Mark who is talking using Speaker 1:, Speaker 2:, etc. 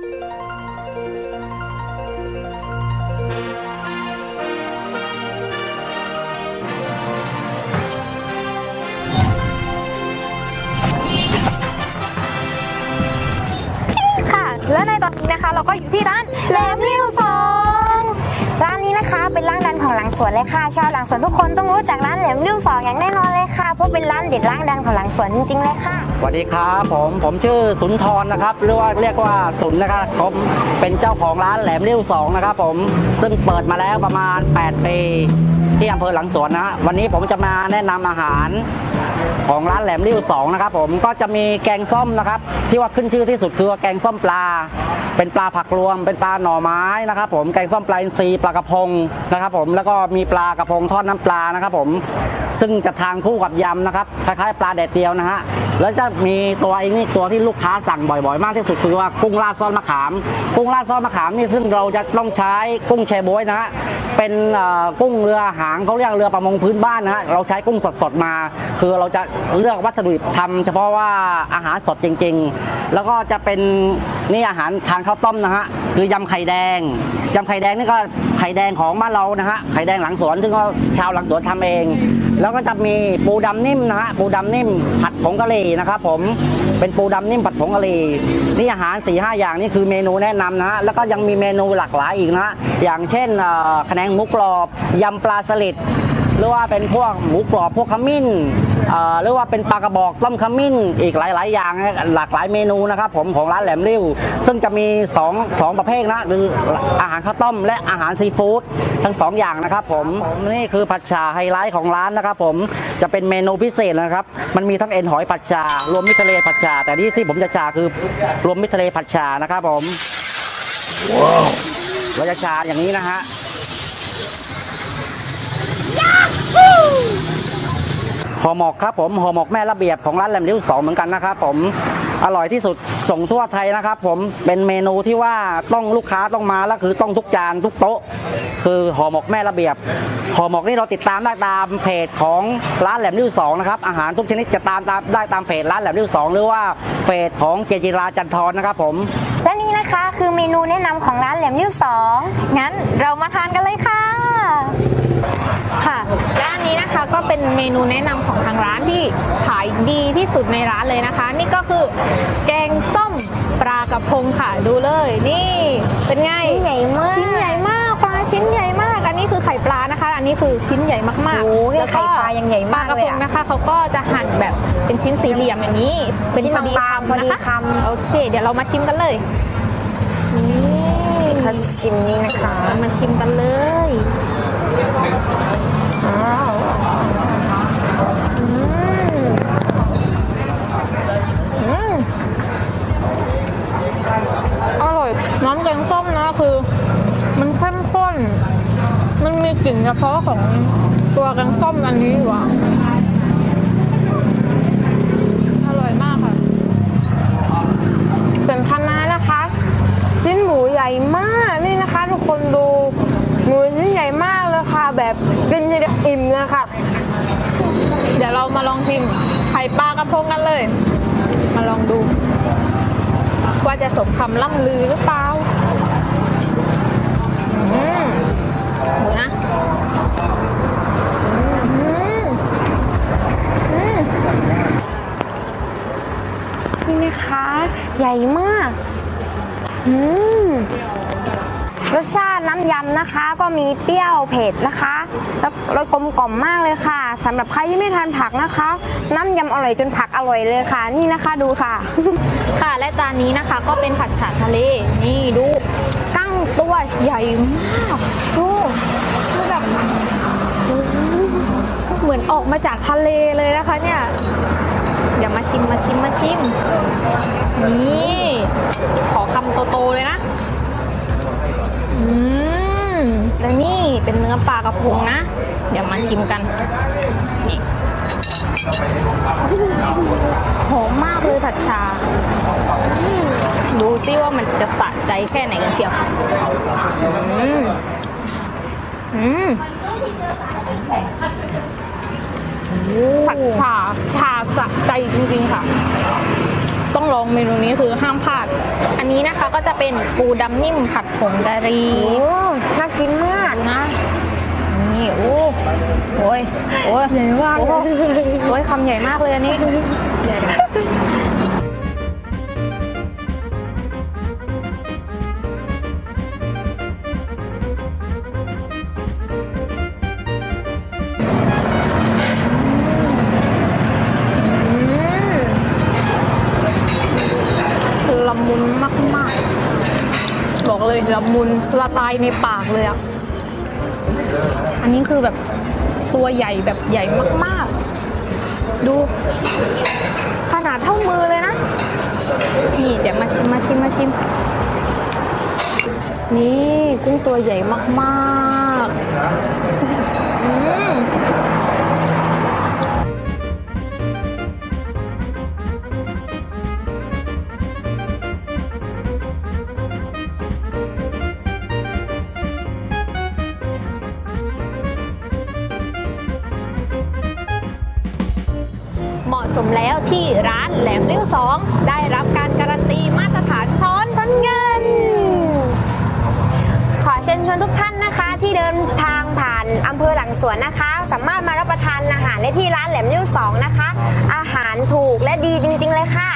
Speaker 1: ค่ะ และในตอนนี้นะคะเราก็อยู่ที่ร้าน
Speaker 2: แหลมริ้วสองร้านนี้นะคะเป็นร้านดังของหลังสวนเลยค่ะชาวหลังสวนทุกคนต้องรู้จักร้านแหลมริ้วสองอย่างแน่นอนเลยค่ะเพราะเป็นร้านเด็ดร้านดังของหลังสวนจริงๆเลยค่ะ
Speaker 3: สวัสดีครับผมผมชื่อสุนทรนะครับหรือว่าเรียกว่าสุนนะครับผมเป็นเจ้าของร้านแหลมเลี้ยวสองนะครับผมซึ่งเปิดมาแล้วประมาณ 8 ปีที่อำเภอหลังสวนนะฮะวันนี้ผมจะมาแนะนำอาหารของร้านแหลมเลี้ยวสองนะครับผมก็จะมีแกงส้มนะครับ ที่ว่าขึ้นชื่อที่สุดคือแกงส้มปลา เป็นปลาผักรวม เป็นปลาหน่อไม้นะครับ ผมแกงส้มปลาอินทรีปลากระพงนะครับผมแล้วก็มีปลากระพงทอดน้ำปลานะครับ ผมซึ่งจะทานคู่กับยำนะครับคล้ายๆ ปลาแดดเดียวนะฮะ แล้วจะมีตัวอีกนี่ตัวที่ลูกค้าสั่งบ่อยๆ มากที่สุดคือว่ากุ้งราดซอสมะขาม กุ้งราดซอสมะขามนี่ซึ่งเราจะต้องใช้กุ้งแชบ๊วยนะฮะ เป็นกุ้งเรือหางเขาเรียกเรือประมงพื้นบ้านนะฮะเราใช้กุ้งสดๆมา คือเราจะเลือกวัสดุดิบทำเฉพาะว่าอาหารสดจริง ๆ แล้วก็จะเป็นนี่อาหารทานข้าวต้มนะฮะคือยำไข่แดงยำไข่แดงนี่ก็ไข่แดงของบ้านเรานะฮะไข่แดงหลังสวนซึ่งก็ชาวหลังสวนทำเอง แล้วก็จะมีปูดำนิ่มนะฮะปูดำนิ่มผัดผงกะหรี่นะครับผม เป็นปูดำนิ่มผัดผงกะหรี่นี่อาหาร4ีหอย่างนี่คือเมนูแนะนำนะฮะแล้วก็ยังมีเมนูหลากหลายอีกนะฮะอย่างเช่นแขนงหมูกรอบยำปลาสลิด หรือว่าเป็นพวกหมูกรอบพวกขมิ้นเอ่อหรือว่าเป็นปลากระบอกต้มขมิ้นอีกหลาย ๆ อย่างนะหลากหลายเมนูนะครับผมของร้านแหลมริ้ว ซึ่งจะมี2องสองประเภทนะคืออาหารข้าวต้มและอาหารซีฟู้ดทั้งสองอย่างนะครับผมนี่คือผัดชาไฮไลท์ของร้านนะครับผมจะเป็นเมนูพิเศษนะครับ มันมีทั้งเอ็นหอยผัดชารวมมิตรทะเลผัดชา แต่ที่ที่ผมจะชาคือรวมมิตรทะเลผัดชานะครับผมเราจะชาอย่างนี้นะฮะ ห่อหมกครับผมห่อหมกแม่ระเบียบของร้านแหลมริ้วสองเหมือนกันนะครับผมอร่อยที่สุดส่งทั่วไทยนะครับ ผมเป็นเมนูที่ว่าต้องลูกค้าต้องมาแล้วคือต้องทุกจานทุกโต๊ะ คือห่อหมกแม่ระเบียบห่อหมกนี่เราติดตามได้ตามเพจของร้านแหลมริ้วสองนะครับอาหารทุกชนิดจะตามตามได้ตามเพจร้านแหลมริ้วสองหรือว่าเพจของเจจิราจันทรนะครับผม
Speaker 2: และนี่นะคะคือเมนูแนะนำของร้านแหลมริ้วสอง
Speaker 1: งั้นเรามาทานกันเลยค่ะ ค่ะและอันนี้นะคะก็เป็นเมนูแนะนำของทางร้านที่ขายดีที่สุดในร้านเลยนะคะ นี่ก็คือแกงส้มปลากระพงค่ะดูเลย นี่เป็นไง
Speaker 2: ชิ้นใหญ่มาก
Speaker 1: ชิ้นใหญ่มากปลาชิ้นใหญ่มาก อันนี้คือไข่ปลานะคะ อันนี้คือชิ้นใหญ่มาก
Speaker 2: โอ้
Speaker 1: ๆ
Speaker 2: ยไข่ปลายังใหญ่
Speaker 1: ปลามา
Speaker 2: ก
Speaker 1: กระ
Speaker 2: เล
Speaker 1: พ
Speaker 2: ย
Speaker 1: ง
Speaker 2: อะ
Speaker 1: นะคะเขาก็จะหั่นแบบเป็นชิ้นสี่เหลี่ยมอย่างนี้ เป็น
Speaker 2: ชิ้น
Speaker 1: พอดี
Speaker 2: บางๆ
Speaker 1: คำ
Speaker 2: พอดี
Speaker 1: นะคะ
Speaker 2: คำ
Speaker 1: โอเค เดี๋ยวเรามาชิมกันเลยนี่
Speaker 2: เขาจะชิมนี่นะคะ
Speaker 1: มาชิมกันเลย กลิ่นเฉพาะของตัวแกงส้มอันนี้อยู่อะอร่อยมากค่ะ
Speaker 2: ส่วนคณะน้านะคะ ชิ้นหมูใหญ่มากนี่นะคะ ทุกคนดูหมูชิ้นใหญ่มากเลยค่ะ แบบกินทีเดียวอิ่มเลยค่ะ
Speaker 1: เดี๋ยวเรามาลองชิมไข่ปลากระพงกันเลย มาลองดู ว่าจะสมคำล่ำลือหรือเปล่า อืม นะ
Speaker 2: นี่นะคะ ใหญ่มากอืมรสชาติน้ำยำนะคะ ก็มีเปรี้ยวเผ็ดนะคะ แล้วรสกลมกล่อมมากเลยค่ะสำหรับใครที่ไม่ทานผักนะคะ น้ำยำอร่อยจนผักอร่อยเลยค่ะ นี่นะคะดูค่ะ
Speaker 1: ค่ะและจานนี้นะคะก็เป็นผัดฉาทะเลนี่ดูกั้ง ตัวใหญ่มากดูคือแบบเหมือนออกมาจากทะเลเลยนะคะเนี่ยเดี๋ยวมาชิมมาชิมมาชิม นี่ ขอคำโตๆเลยนะ อืมและนี่เป็นเนื้อปลากระพงนะ เดี๋ยวมาชิมกัน นี่หอมมากเลยผัดชา ดูซิว่ามันจะสะใจแค่ไหนกันเชียว อืม อืมผัดชา ชาสะใจจริงๆค่ะ ต้องลองเมนูนี้คือห้ามพลาด อันนี้นะคะก็จะเป็นปูดำนิ่มผัดผงกะหรี่
Speaker 2: โอ้น่ากินมาก
Speaker 1: ดูนะนี่โอ้โอ้ยโอ้ยใหญ่มากโอ้ยคำใหญ่มากเลยอันนี้ บอกเลยละมุนละตายในปากเลยอะ อันนี้คือแบบตัวใหญ่แบบใหญ่มากๆ ดู ขนาดเท่ามือเลยนะ นี่เดี๋ยวมาชิมมาชิมมาชิม นี่กุ้งตัวใหญ่มากๆ มแล้วที่ร้านแหลมริ้วสองได้รับการการันตีมาตรฐานช้อนช้อนเงิน
Speaker 2: ขอเชิญชวนทุกท่านนะคะที่เดินทางผ่านอำเภอหลังสวนนะคะ สามารถมารับประทานอาหารได้ที่ร้านแหลมริ้วสองนะคะ อาหารถูกและดีจริง ๆ เลยค่ะ